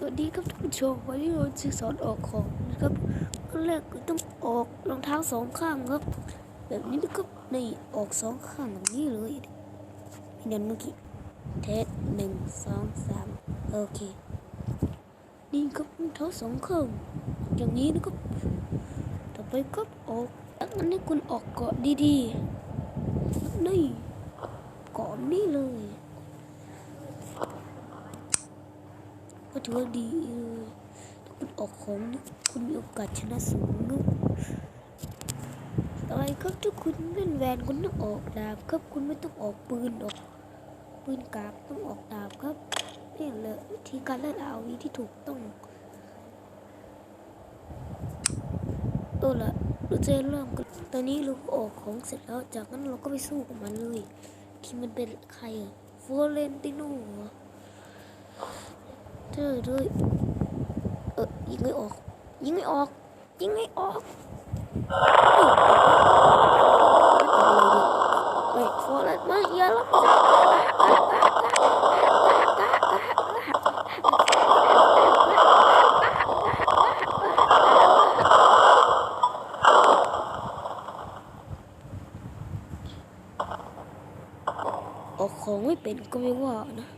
สวัสดีครับท่านผู้ชมวันนี้เราจะสอนออกของนะครับขั้นแรกก็ต้องออกรองเท้าสองข้างครับ แบบนี้นะครับนี่ออกสองข้างแบบนี้เลยพี่นันเมื่อกี้เทสหนึ่งสองสามโอเคนี่ครับรองเท้าสองข้างอย่างนี้นะครับต่อไปก็ออกจากนั้นให้คุณออกเกาะดีๆนี่เกาะนี่เลย ก็ถือว่าดีเลยถ้าคุณออกของนี่คุณมีโอกาสชนะสูงนะต่อไปครับถ้าคุณเล่นแวนคุณต้องออกดาบครับคุณไม่ต้องออกปืนออกปืนกาบต้องออกดาบครับนี่แหละวิธีการเล่นอาวีที่ถูกต้องตัวละเราจะเริ่มกันตอนนี้เราก็ออกของเสร็จแล้วจากนั้นเราก็ไปสู้กับมันเลย ที่มันเป็นใครอะฟอเรนติโน่ เหรอเธอด้วยเออยิงไม่ออก ยิงไม่ออก ยิงไม่ออกเฮ้ยฟอร์เรสมาอย่าละออกของไม่เป็นก็ไม่ว่านะ